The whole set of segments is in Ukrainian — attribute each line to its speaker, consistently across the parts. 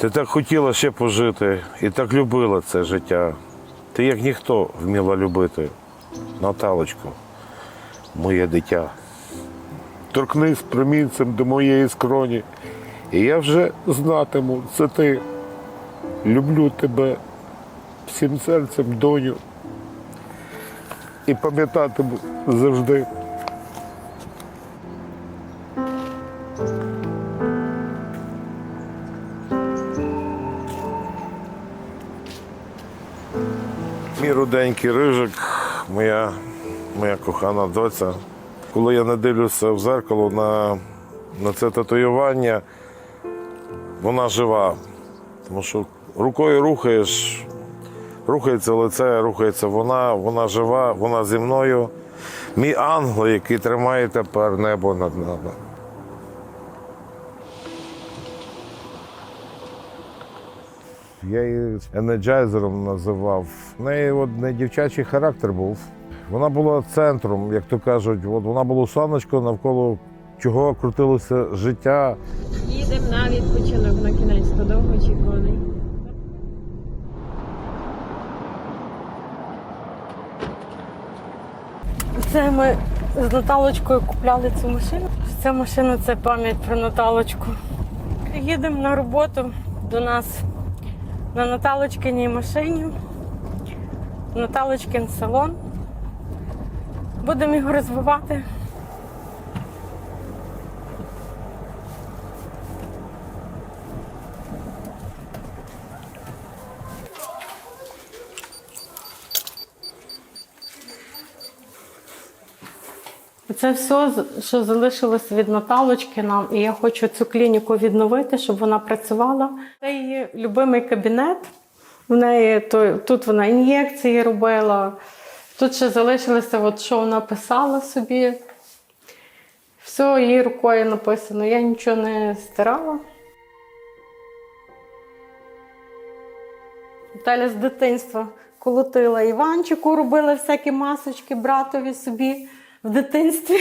Speaker 1: Ти так хотіла ще пожити і так любила це життя. Ти як ніхто вміла любити. Наталочку, моє дитя. Торкнись промінцем до моєї скроні, і я вже знатиму, це ти. Люблю тебе всім серцем, доню. І пам'ятатиму завжди. Мій рижик, моя, моя кохана доця. Коли я не дивлюся в зеркало на, на це татуювання, вона жива. Тому що рукою рухаєш, рухається лице, рухається вона, вона жива, вона зі мною. Мій ангел, який тримає тепер небо над нами. Я її енерджайзером називав. В неї от не дівчачий характер був. Вона була центром, як то кажуть, от вона була сонечко, навколо чого крутилося життя.
Speaker 2: Їдемо на відпочинок на кінець, то довго очікуваний. Це ми з Наталочкою купляли цю машину. Ця машина це пам'ять про Наталочку. Їдемо на роботу до нас на Наталочкиній машині. Наталочкин салон. Будемо його розвивати. Це все, що залишилось від Наталочки нам, і я хочу цю клініку відновити, щоб вона працювала. Це її любимий кабінет. В неї то, тут вона ін'єкції робила. Тут ще залишилося, от, що вона писала собі. Все її рукою написано. Я нічого не стирала. Наталя з дитинства колотила Іванчику, робила всякі масочки братові собі в дитинстві.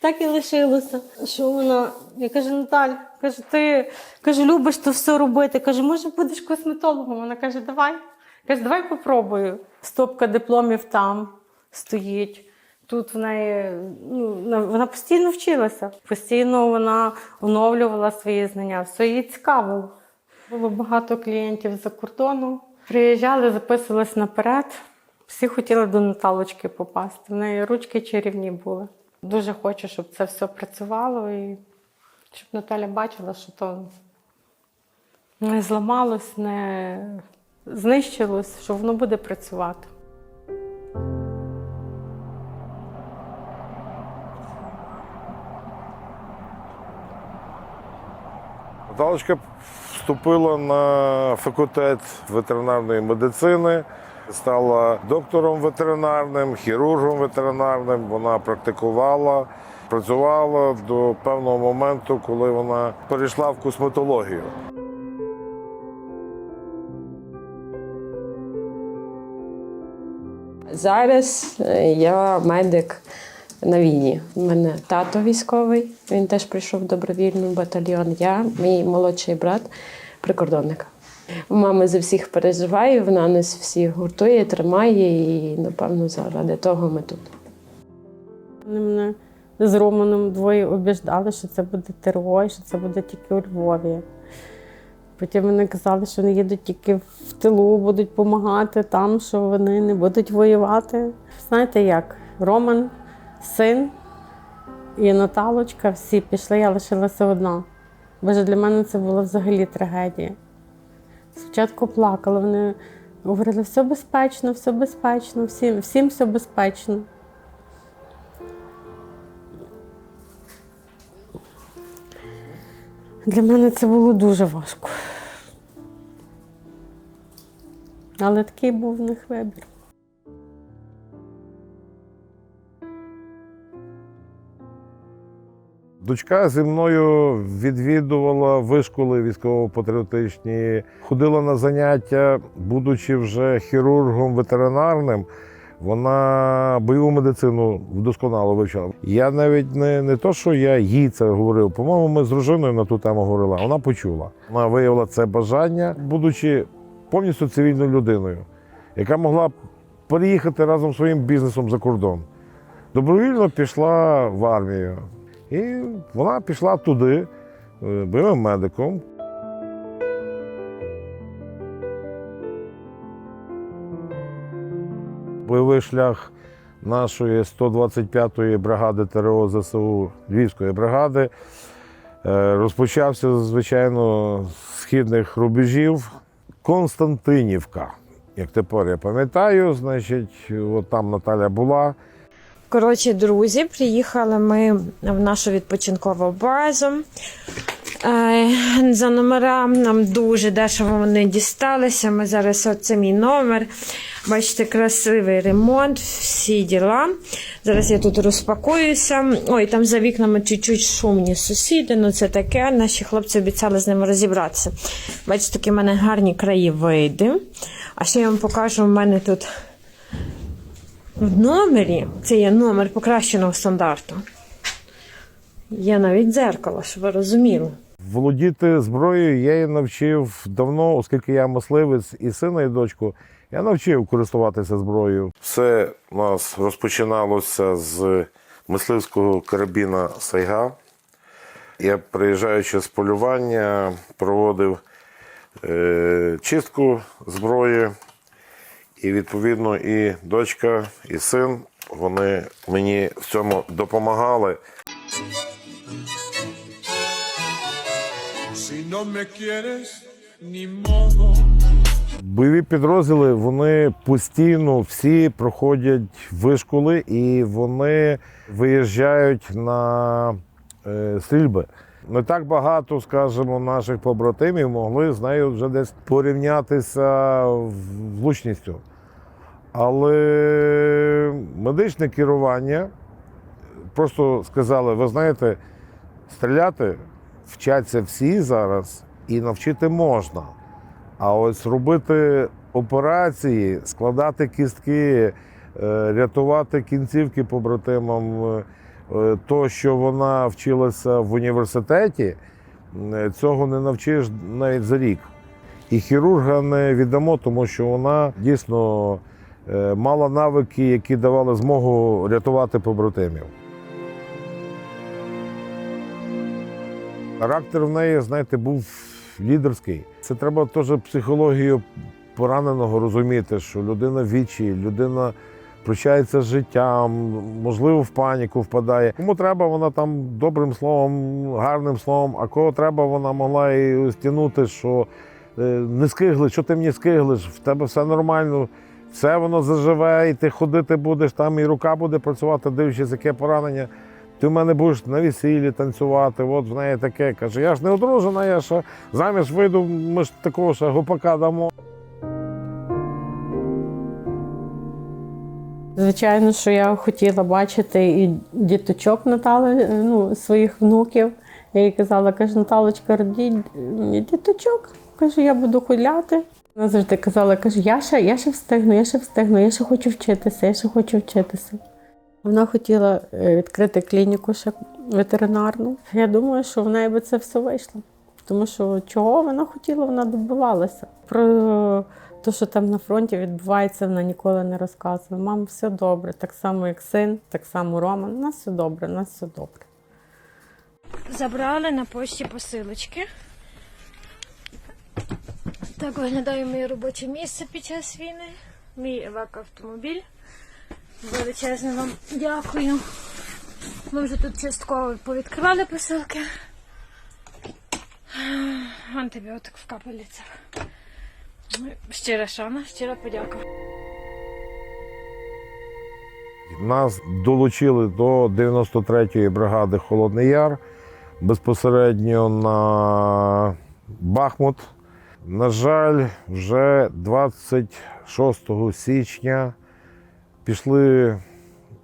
Speaker 2: Так і лишилося. Що вона, я кажу, Наталь, каже, ти каже, любиш то все робити. Каже, може, будеш косметологом? Вона каже, давай. Каже, давай попробую. Стопка дипломів там стоїть. Тут в неї ну, вона постійно вчилася, постійно вона оновлювала свої знання, все їй цікавило. Було багато клієнтів за кордону. Приїжджали, записувались наперед. Всі хотіли до Наталочки попасти. В неї ручки чарівні були. Дуже хочу, щоб це все працювало і щоб Наталя бачила, що то не зламалось, не знищилось, що воно буде працювати.
Speaker 1: Наталочка вступила на факультет ветеринарної медицини, стала доктором ветеринарним, хірургом ветеринарним. Вона практикувала, працювала до певного моменту, коли вона перейшла в косметологію.
Speaker 3: Зараз е, я медик на війні. У мене тато військовий, він теж прийшов в добровільний батальйон. Я, мій молодший брат, прикордонник. Мама за всіх переживає, вона нас всіх гуртує, тримає, і напевно заради того ми тут.
Speaker 2: Вони мене з Романом двоє обіждали, що це буде ТРО, що це буде тільки у Львові. Потім вони казали, що вони їдуть тільки в тилу, будуть допомагати там, що вони не будуть воювати. Знаєте як? Роман, син і Наталочка всі пішли, я лишилася одна. Боже, для мене це була взагалі трагедія. Спочатку плакали, вони говорили, все безпечно, все безпечно, всім, всім все безпечно. Для мене це було дуже важко. Але такий був в них вибір.
Speaker 1: Дочка зі мною відвідувала вишколи військово-патріотичні, ходила на заняття, будучи вже хірургом ветеринарним, Вона бойову медицину вдосконало вивчала. Я навіть не, не то, що я їй це говорив. По-моєму, ми з дружиною на ту тему говорили. Вона почула. Вона виявила це бажання, будучи повністю цивільною людиною, яка могла переїхати разом зі своїм бізнесом за кордон. Добровільно пішла в армію. І вона пішла туди е, бойовим медиком. Бойовий шлях нашої 125-ї бригади ТРО ЗСУ Львівської бригади е, розпочався, звичайно, з східних рубежів. Константинівка. Як тепер я пам'ятаю, значить, от там Наталя була.
Speaker 4: Коротше, друзі, приїхали ми в нашу відпочинкову базу. Е, За номера нам дуже дешево вони дісталися. Ми зараз от це мій номер. Бачите, красивий ремонт, всі діла. Зараз я тут розпакуюся. Ой, там за вікнами чуть-чуть шумні сусіди. Ну це таке. Наші хлопці обіцяли з ними розібратися. Бачите, такі в мене гарні краєвиди. А ще я вам покажу, в мене тут в номері це є номер покращеного стандарту. Є навіть дзеркало, щоб ви розуміли.
Speaker 1: Володіти зброєю я її навчив давно, оскільки я мисливець і сина, і дочку. Я навчив користуватися зброєю. Все у нас розпочиналося з мисливського карабіна Сайга. Я, приїжджаючи з полювання, проводив е, чистку зброї. І відповідно і дочка, і син вони мені в цьому допомагали. Бойові підрозділи вони постійно всі проходять вишколи і вони виїжджають на е, стрільби. Не так багато, скажімо, наших побратимів могли з нею вже десь порівнятися влучністю. Але медичне керування просто сказали: ви знаєте, стріляти вчаться всі зараз і навчити можна. А ось робити операції, складати кістки, е, рятувати кінцівки побратимам, е, е, то, що вона вчилася в університеті, цього не навчиш навіть за рік. І хірурга не віддамо, тому що вона дійсно мала навики, які давали змогу рятувати побратимів. Характер в неї, знаєте, був лідерський. Це треба теж психологію пораненого розуміти, що людина в вічі, людина прощається з життям, можливо, в паніку впадає. Кому треба, вона там добрим словом, гарним словом, а кого треба, вона могла і стягнути, що е, не скигли, що ти мені скиглиш, в тебе все нормально, все воно заживе, і ти ходити будеш там, і рука буде працювати, дивлячись, яке поранення. Ти в мене будеш на весіллі танцювати, от в неї таке. Каже, я ж не одружена, я ще заміж вийду, ми ж такого ще гопака дамо.
Speaker 2: Звичайно, що я хотіла бачити і діточок Натали, ну, своїх внуків. Я їй казала, каже, Наталочка, родіть діточок. Каже, я буду хуляти. Вона завжди казала, каже, я ще, я ще встигну, я ще встигну, я ще хочу вчитися, я ще хочу вчитися. Вона хотіла е, відкрити клініку ще ветеринарну. Я думаю, що в неї би це все вийшло. Тому що чого вона хотіла, вона добивалася. Про те, що там на фронті відбувається, вона ніколи не розказує. Мам, все добре, так само, як син, так само Роман. У нас все добре, у нас все добре.
Speaker 4: Забрали на пошті посилочки. Так виглядає моє робоче місце під час війни. Мій евакоавтомобіль. Величезне вам дякую. Ми вже тут частково повідкривали посилки. Антибіотик в капеліцях. Щира шана, щира подяка.
Speaker 1: Нас долучили до 93-ї бригади Холодний Яр безпосередньо на Бахмут. На жаль, вже 26 січня пішли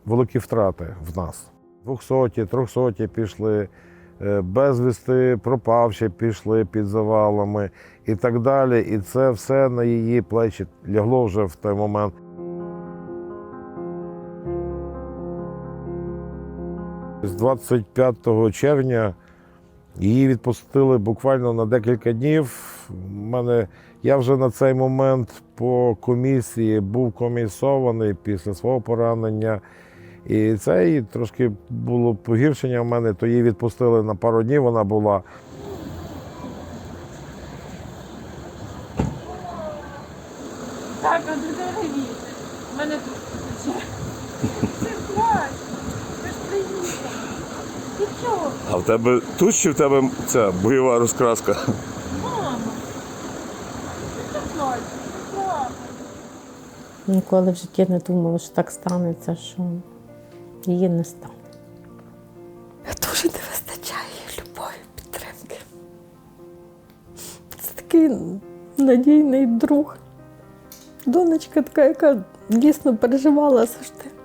Speaker 1: великі втрати в нас. 200, 300 пішли, е, безвісти, пропавші пішли під завалами і так далі. І це все на її плечі лягло вже в той момент. З 25 червня її відпустили буквально на декілька днів. Мене, я вже на цей момент по комісії був комісований після свого поранення. І це і трошки було погіршення в мене, то її відпустили на пару днів. Вона була.
Speaker 3: Так, а не. У мене тут тече. Це плач. Ви ж приїхали. Ти чого?
Speaker 5: А в тебе тут чи в тебе ця бойова розкраска?
Speaker 2: Ніколи в житті не думала, що так станеться, що її не стане. Дуже не вистачає любові, підтримки. Це такий надійний друг. Донечка така, яка дійсно переживала завжди.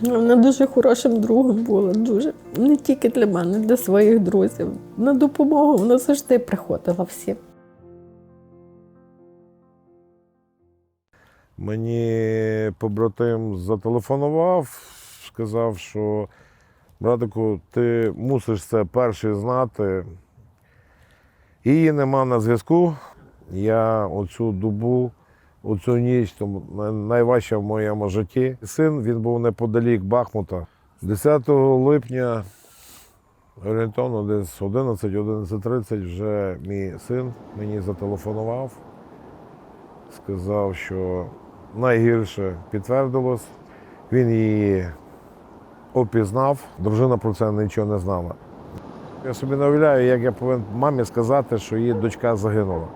Speaker 2: Вона дуже хорошим другом була, дуже. Не тільки для мене, для своїх друзів. На допомогу вона завжди приходила всім.
Speaker 1: Мені побратим зателефонував, сказав, що братику, ти мусиш це перший знати. Її нема на зв'язку. Я оцю добу, оцю ніч, тому найважча в моєму житті. Син він був неподалік Бахмута. 10 липня, орієнтовно десь 11-11.30 вже мій син мені зателефонував сказав, що найгірше підтвердилось. Він її опізнав, дружина про це нічого не знала. Я собі не уявляю, як я повинен мамі сказати, що її дочка загинула.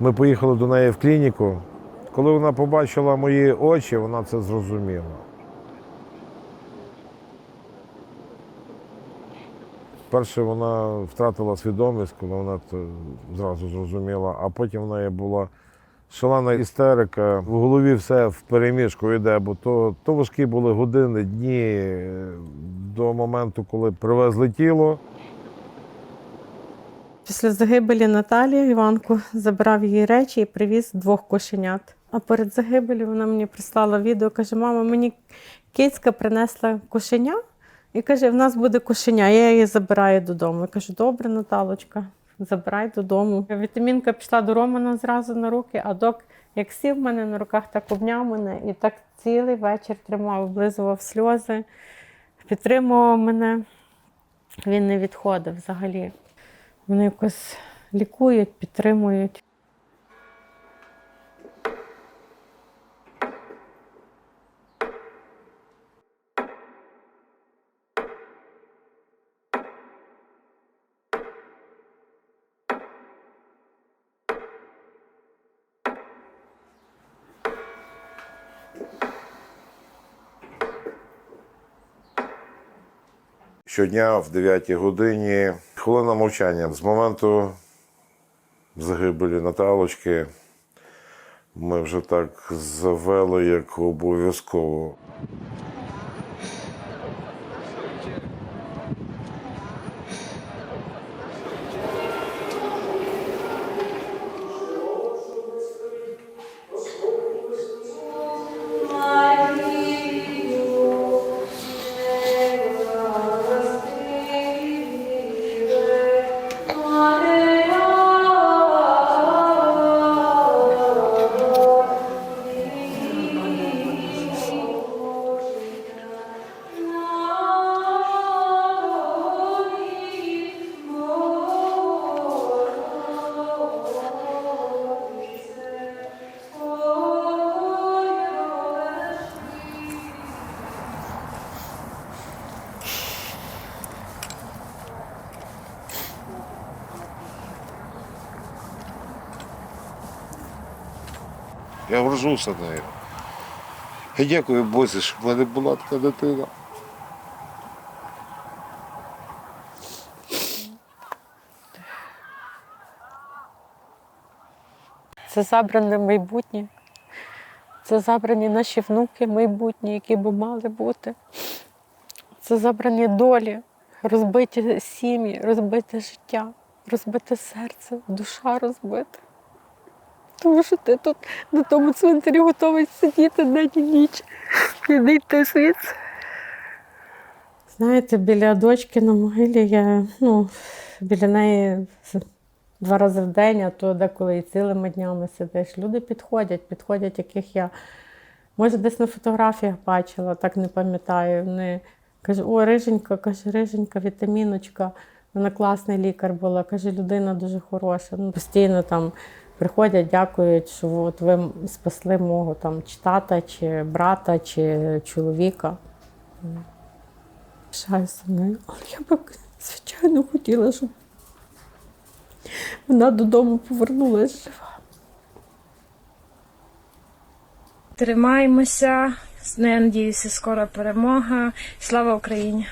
Speaker 1: Ми поїхали до неї в клініку. Коли вона побачила мої очі, вона це зрозуміла. Перше вона втратила свідомість, коли вона це зразу зрозуміла, а потім в неї була шалена істерика. В голові все в переміжку йде, бо то, то важкі були години, дні е, до моменту, коли привезли тіло.
Speaker 2: Після загибелі Наталії Іванку забрав її речі і привіз двох кошенят. А перед загибелю вона мені прислала відео, каже: мама, мені кицька принесла кошеня і каже: в нас буде кошеня, я її забираю додому. Я кажу, добре, Наталочка, забирай додому. Вітамінка пішла до Романа зразу на руки, а док як сів мене на руках, так обняв мене і так цілий вечір тримав, облизував сльози, підтримував мене. Він не відходив взагалі. Вони якось лікують, підтримують.
Speaker 1: Щодня в 9 годині хвилина мовчання. З моменту загибелі Наталочки ми вже так завели як обов'язково. Я горжуся нею. Я дякую Бозі, що в мене була така дитина.
Speaker 2: Це забране майбутнє. Це забрані наші внуки майбутні, які б мали бути. Це забрані долі, розбиті сім'ї, розбите життя. розбите серце, душа розбита. Тому що ти тут на тому цвинтарі готовий сидіти день і ніч і йти звідси. Знаєте, біля дочки на могилі я ну, біля неї два рази в день, а то деколи і цілими днями сидиш. Люди підходять, підходять, яких я може десь на фотографіях бачила, так не пам'ятаю. Вони кажуть, о, риженька, каже, риженька, вітаміночка. Вона класний лікар була, каже, людина дуже хороша. Ну, постійно там приходять, дякують, що от ви спасли мого там чи тата, чи брата, чи чоловіка. Пишаюся нею, але я б, звичайно, хотіла, щоб вона додому повернулася жива.
Speaker 4: Тримаємося. Надіюся, скоро перемога. Слава Україні!